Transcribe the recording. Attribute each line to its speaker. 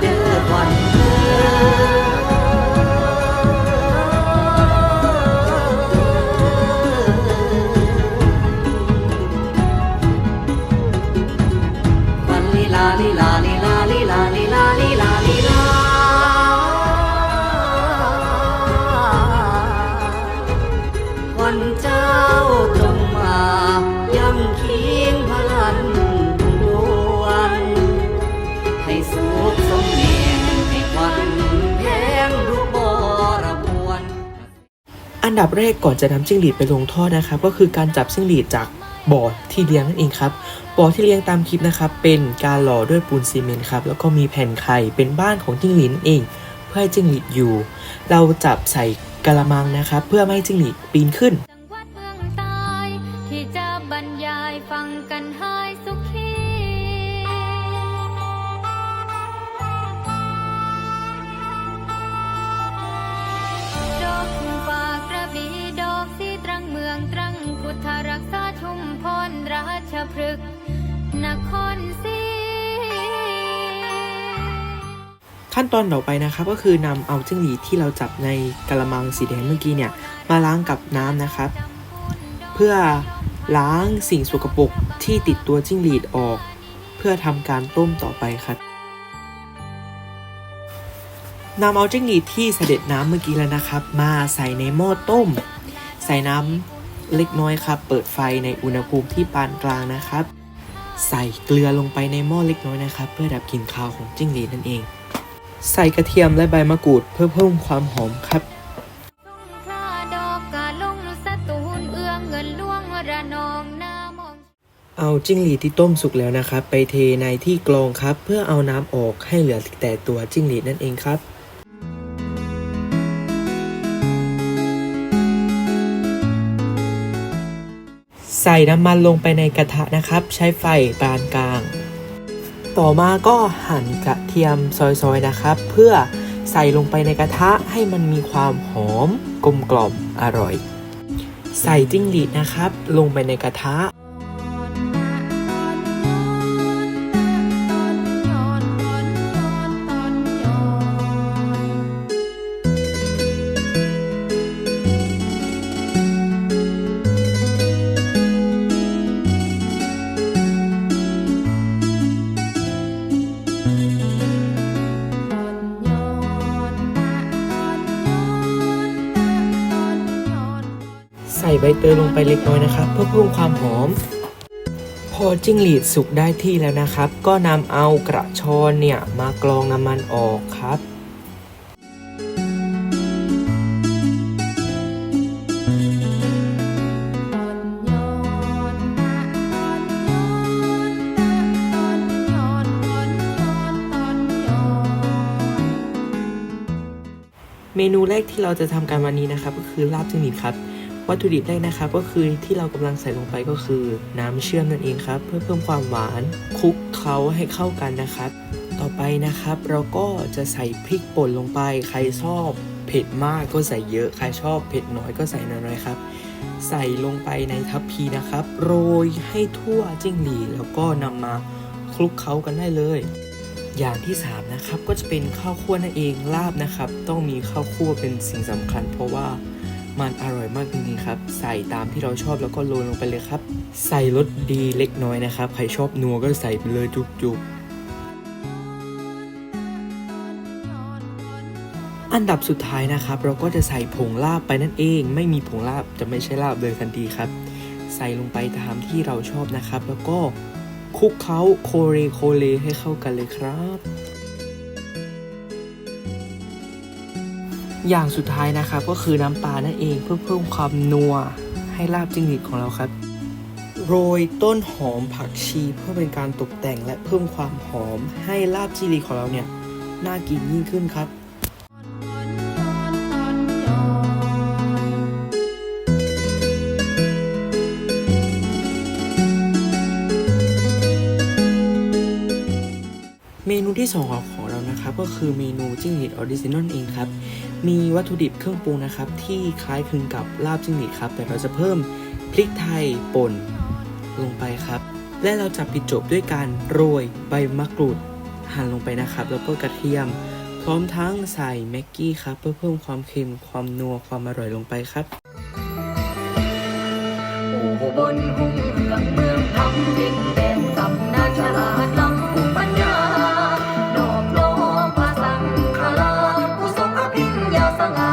Speaker 1: เด้อควัน นดับ
Speaker 2: แรกก่อนจะนำจิ้งหรีดไปลงท่อนะครับ ก็คือการจับจิ้งหรีดจากบ่อที่เลี้ยงนั่นเองครับบ่อที่เลี้ยงตามคลิปนะครับ เป็นการหล่อด้วยปูนซีเมนต์ครับแล้วก็มีแผ่นไข่เป็นบ้านของจิ้งหรีดเอง เพื่อให้จิ้งหรีดอยู่ เราจับใส่กระมังนะครับ เพื่อไม่ให้จิ้งหรีดปีนขึ้น
Speaker 3: จังหวัดเมืองตายที่จะบรรยายฟังกันให้ พฤกษ์นครศรี
Speaker 2: ขั้นตอนต่อไปนะครับก็คือนำเอาจิ้งหรีดที่เราจับในกระมังสีแดงเมื่อกี้เนี่ย มาล้างกับน้ำนะครับ เพื่อล้างสิ่งสกปรกที่ติดตัวจิ้งหรีดออก เพื่อทำการต้มต่อไปครับนำเอาจิ้งหรีดที่เสด็จน้ำเมื่อกี้แล้วนะครับ มาใส่ในหม้อต้ม ใส่น้ำ เล็กน้อยครับ เปิดไฟในอุณหภูมิที่ปานกลางนะครับ ใส่เกลือลงไปในหม้อเล็กน้อยนะครับ เพื่อดับกลิ่นคาวของจิ้งหรีดนั่นเอง ใส่กระเทียมและใบมะกรูดเพื่อเพิ่มความหอมครับ
Speaker 3: เอามอง
Speaker 2: เอาจิ้งหรีดที่ต้มสุกแล้วนะครับ ไปเทในที่กรองครับ เพื่อเอาน้ำออกให้เหลือแต่ตัวจิ้งหรีดนั่นเองครับ ใส่น้ำมันลงไปในกระทะนะครับ ใช้ไฟปานกลาง ต่อมาก็หั่นกระเทียมซอยๆนะครับ เพื่อใส่ลงไปในกระทะให้มันมีความหอมกลมกล่อมอร่อย ใส่จิ้งหรีดนะครับ ลงไปในกระทะ ใส่ใบเตยลงไปเล็กน้อยนะครับ เพื่อเพิ่มความหอม พอจิ้งหรีดสุกได้ที่แล้วนะครับ ก็นำเอากระชอนเนี่ยมากรองน้ำมันออกครับเมนูแรกที่เราจะทำกันวันนี้นะครับ ก็คือลาบจิ้งหรีดครับ วัตถุดิบแรกนะครับก็คือที่เรากำลังใส่ลงไปก็คือ น้ำเชื่อมนั่นเองครับ เพื่อเพิ่มความหวานคลุกเคล้าให้เข้ากันนะครับ ต่อไปนะครับ เราก็จะใส่พริกป่นลงไป ใครชอบเผ็ดมากก็ใส่เยอะ ใครชอบเผ็ดน้อยก็ใส่น้อยๆครับ ใส่ลงไปในทัพพีนะครับ โรยให้ทั่วจิ้งหรีดแล้วก็นำมาคลุกเคล้ากันได้เลย อย่างที่สามนะครับก็จะเป็นข้าวคั่วนั่นเองลาบนะครับ ต้องมีข้าวคั่วเป็นสิ่งสำคัญ เพราะว่า มันอร่อยมากจริงๆครับ ใส่ตามที่เราชอบแล้วก็โรยลงไปเลยครับ ใส่รสดีเล็กน้อยนะครับ ใครชอบนัวก็ใส่ไปเลยจุกๆอันดับสุดท้ายนะครับ เราก็จะใส่ผงลาบไปนั่นเอง ไม่มีผงลาบจะไม่ใช่ลาบเลยทันทีครับ ใส่ลงไปตามที่เราชอบนะครับ แล้วก็คลุกเคล้าโคเรโคเลให้เข้ากันเลยครับ อย่างสุดท้ายนะครับ ก็คือน้ำปลานั่นเองเพื่อเพิ่มความนัวให้ลาบจิ้งหรีดของเราครับ โรยต้นหอมผักชีเพื่อเป็นการตกแต่งและเพิ่มความหอมให้ลาบจิ้งหรีดของเราเนี่ยน่ากินยิ่งขึ้นครับเมนูที่สองของเรา นะครับก็คือเมนูจิ้งหรีดออริจินอลเองครับ มีวัตถุดิบเครื่องปรุงนะครับ ที่คล้ายคลึงกับลาบจิ้งหรีดครับ แต่เราจะเพิ่มพริกไทยป่นลงไปครับ และเราจะปิดจบด้วยการโรยใบมะกรูดหั่นลงไปนะครับ แล้วก็กระเทียม พร้อมทั้งใส่แม็กกี้ครับ เพื่อเพิ่มความเค็มความนัวความอร่อยลงไปครับ
Speaker 3: อุบลหุ่งเรืองเมืองทำดินแดนตำนานฉลา ดอ